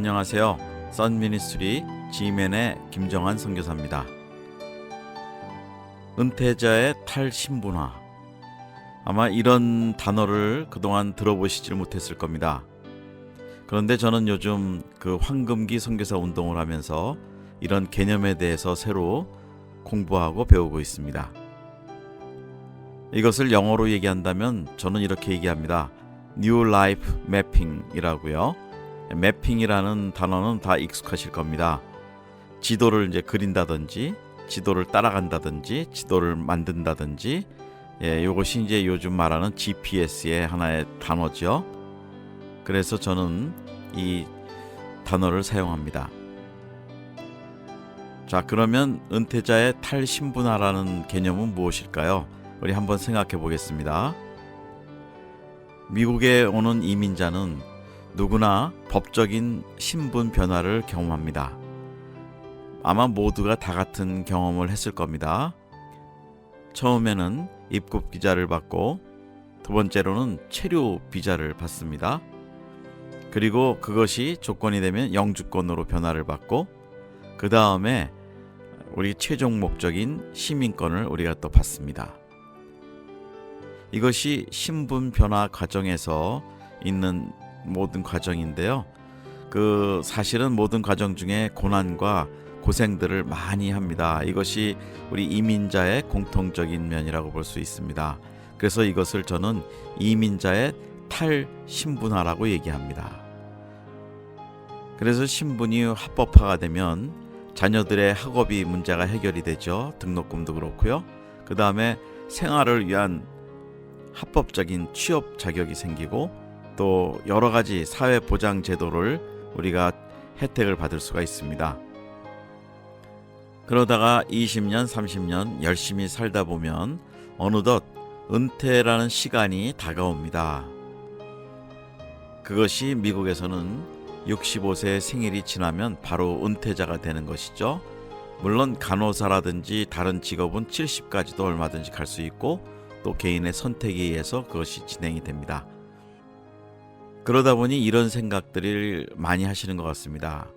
안녕하세요. 썬미니스트리 지맨의 김정한 선교사입니다. 은퇴자의 탈신분화. 아마 이런 단어를 그동안 들어보시질 못했을 겁니다. 그런데 저는 요즘 그 황금기 선교사 운동을 하면서 이런 개념에 대해서 새로 공부하고 배우고 있습니다. 이것을 영어로 얘기한다면 저는 이렇게 얘기합니다. New Life Mapping이라고요. 매핑이라는 단어는 다 익숙하실 겁니다. 지도를 이제 그린다든지, 지도를 따라간다든지, 지도를 만든다든지, 예, 이것이 이제 요즘 말하는 GPS의 하나의 단어죠. 그래서 저는 이 단어를 사용합니다. 자, 그러면 은퇴자의 탈신분화라는 개념은 무엇일까요? 우리 한번 생각해 보겠습니다. 미국에 오는 이민자는 누구나 법적인 신분 변화를 경험합니다. 아마 모두가 다 같은 경험을 했을 겁니다. 처음에는 입국 비자를 받고 두 번째로는 체류 비자를 받습니다. 그리고 그것이 조건이 되면 영주권으로 변화를 받고 그 다음에 우리 최종 목적인 시민권을 우리가 또 받습니다. 이것이 신분 변화 과정에서 있는 모든 과정인데요. 그 사실은 모든 과정 중에 고난과 고생들을 많이 합니다. 이것이 우리 이민자의 공통적인 면이라고 볼 수 있습니다. 그래서 이것을 저는 이민자의 탈신분화라고 얘기합니다. 그래서 신분이 합법화가 되면 자녀들의 학업이 문제가 해결이 되죠. 등록금도 그렇고요. 그 다음에 생활을 위한 합법적인 취업 자격이 생기고 또 여러 가지 사회 보장 제도를 우리가 혜택을 받을 수가 있습니다. 그러다가 20년, 30년 열심히 살다 보면 어느덧 은퇴라는 시간이 다가옵니다. 그것이 미국에서는 65세 생일이 지나면 바로 은퇴자가 되는 것이죠. 물론 간호사라든지 다른 직업은 70까지도 얼마든지 갈 수 있고 또 개인의 선택에 의해서 그것이 진행이 됩니다. 그러다 보니 이런 생각들을 많이 하시는 것 같습니다.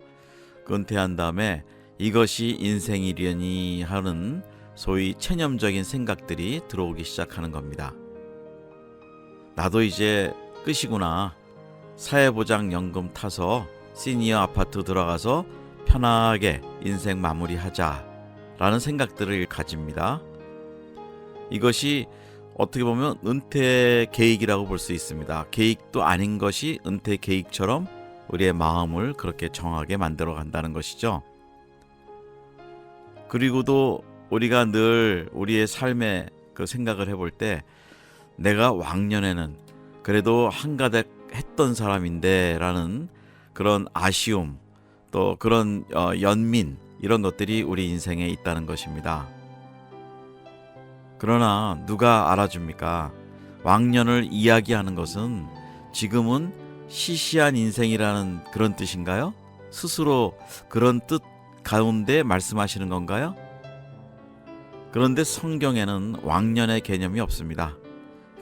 은퇴한 다음에 이것이 인생이려니 하는 소위 체념적인 생각들이 들어오기 시작하는 겁니다. 나도 이제 끝이구나. 사회보장연금 타서 시니어 아파트 들어가서 편하게 인생 마무리하자. 라는 생각들을 가집니다. 이것이 어떻게 보면 은퇴 계획이라고 볼 수 있습니다. 계획도 아닌 것이 은퇴 계획처럼 우리의 마음을 그렇게 정하게 만들어 간다는 것이죠. 그리고도 우리가 늘 우리의 삶에 그 생각을 해볼 때 내가 왕년에는 그래도 한가득 했던 사람인데 라는 그런 아쉬움 또 그런 어, 연민 이런 것들이 우리 인생에 있다는 것입니다. 그러나 누가 알아줍니까? 왕년을 이야기하는 것은 지금은 시시한 인생이라는 그런 뜻인가요? 스스로 그런 뜻 가운데 말씀하시는 건가요? 그런데 성경에는 왕년의 개념이 없습니다.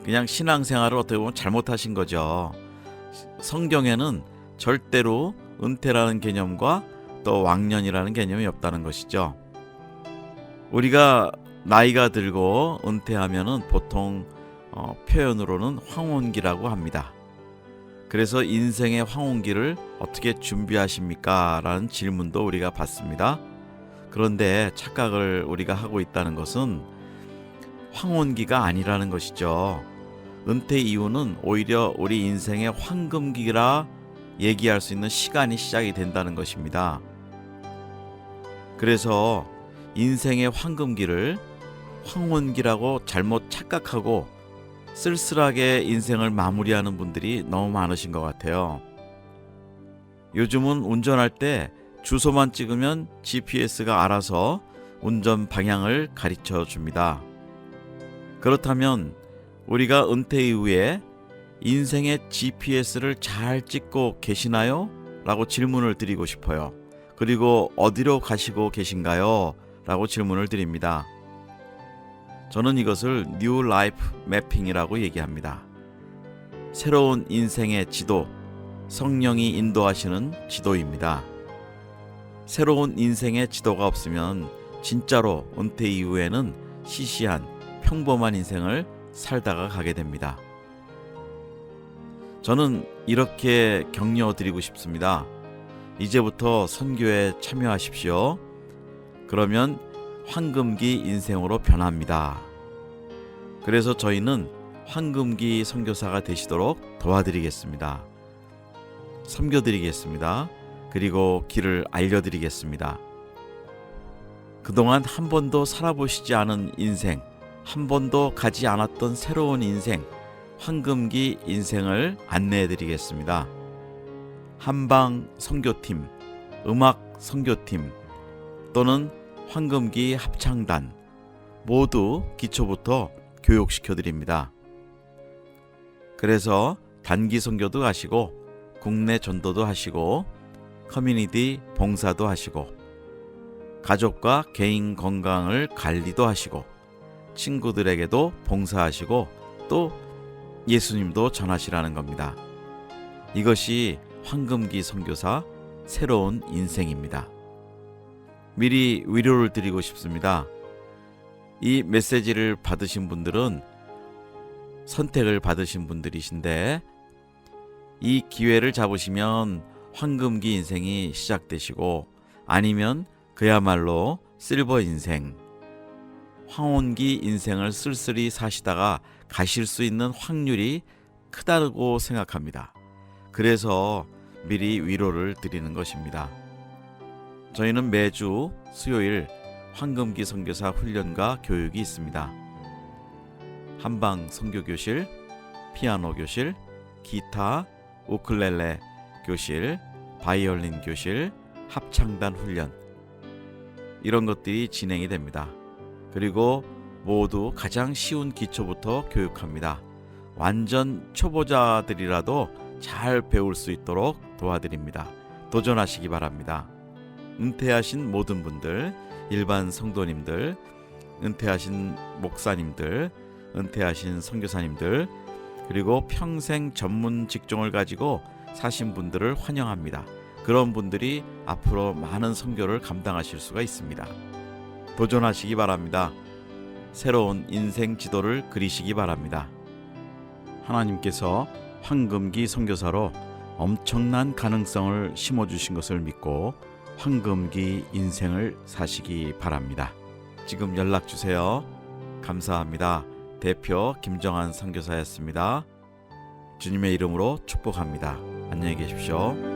그냥 신앙생활을 어떻게 보면 잘못하신 거죠. 성경에는 절대로 은퇴라는 개념과 또 왕년이라는 개념이 없다는 것이죠. 우리가 나이가 들고 은퇴하면은 보통 어, 표현으로는 황혼기라고 합니다. 그래서 인생의 황혼기를 어떻게 준비하십니까? 라는 질문도 우리가 받습니다. 그런데 착각을 우리가 하고 있다는 것은 황혼기가 아니라는 것이죠. 은퇴 이후는 오히려 우리 인생의 황금기라 얘기할 수 있는 시간이 시작이 된다는 것입니다. 그래서 인생의 황금기를 황혼기라고 잘못 착각하고 쓸쓸하게 인생을 마무리하는 분들이 너무 많으신 것 같아요. 요즘은 운전할 때 주소만 찍으면 GPS가 알아서 운전 방향을 가르쳐 줍니다. 그렇다면 우리가 은퇴 이후에 인생의 GPS를 잘 찍고 계시나요? 라고 질문을 드리고 싶어요. 그리고 어디로 가시고 계신가요? 라고 질문을 드립니다. 저는 이것을 뉴 라이프 매핑이라고 얘기합니다. 새로운 인생의 지도, 성령이 인도하시는 지도입니다. 새로운 인생의 지도가 없으면 진짜로 은퇴 이후에는 시시한 평범한 인생을 살다가 가게 됩니다. 저는 이렇게 격려 드리고 싶습니다. 이제부터 선교에 참여하십시오. 그러면 황금기 인생으로 변합니다. 그래서 저희는 황금기 선교사가 되시도록 도와드리겠습니다. 섬겨드리겠습니다. 그리고 길을 알려드리겠습니다. 그동안 한 번도 살아보시지 않은 인생, 한 번도 가지 않았던 새로운 인생, 황금기 인생을 안내해 드리겠습니다. 한방 선교팀, 음악 선교팀 또는 황금기 합창단 모두 기초부터 교육시켜 드립니다. 그래서 단기 선교도 하시고 국내 전도도 하시고 커뮤니티 봉사도 하시고 가족과 개인 건강을 관리도 하시고 친구들에게도 봉사하시고 또 예수님도 전하시라는 겁니다. 이것이 황금기 선교사 새로운 인생입니다. 미리 위로를 드리고 싶습니다. 이 메시지를 받으신 분들은 선택을 받으신 분들이신데 이 기회를 잡으시면 황금기 인생이 시작되시고 아니면 그야말로 실버 인생 황혼기 인생을 쓸쓸히 사시다가 가실 수 있는 확률이 크다고 생각합니다. 그래서 미리 위로를 드리는 것입니다. 저희는 매주 수요일 황금기 선교사 훈련과 교육이 있습니다. 한방 선교 교실, 피아노 교실, 기타, 우클렐레 교실, 바이올린 교실, 합창단 훈련 이런 것들이 진행이 됩니다. 그리고 모두 가장 쉬운 기초부터 교육합니다. 완전 초보자들이라도 잘 배울 수 있도록 도와드립니다. 도전하시기 바랍니다. 은퇴하신 모든 분들, 일반 성도님들, 은퇴하신 목사님들, 은퇴하신 선교사님들, 그리고 평생 전문 직종을 가지고 사신 분들을 환영합니다. 그런 분들이 앞으로 많은 선교를 감당하실 수가 있습니다. 도전하시기 바랍니다. 새로운 인생 지도를 그리시기 바랍니다. 하나님께서 황금기 선교사로 엄청난 가능성을 심어 주신 것을 믿고 황금기 인생을 사시기 바랍니다. 지금 연락 주세요. 감사합니다. 대표 김정한 선교사였습니다. 주님의 이름으로 축복합니다. 안녕히 계십시오.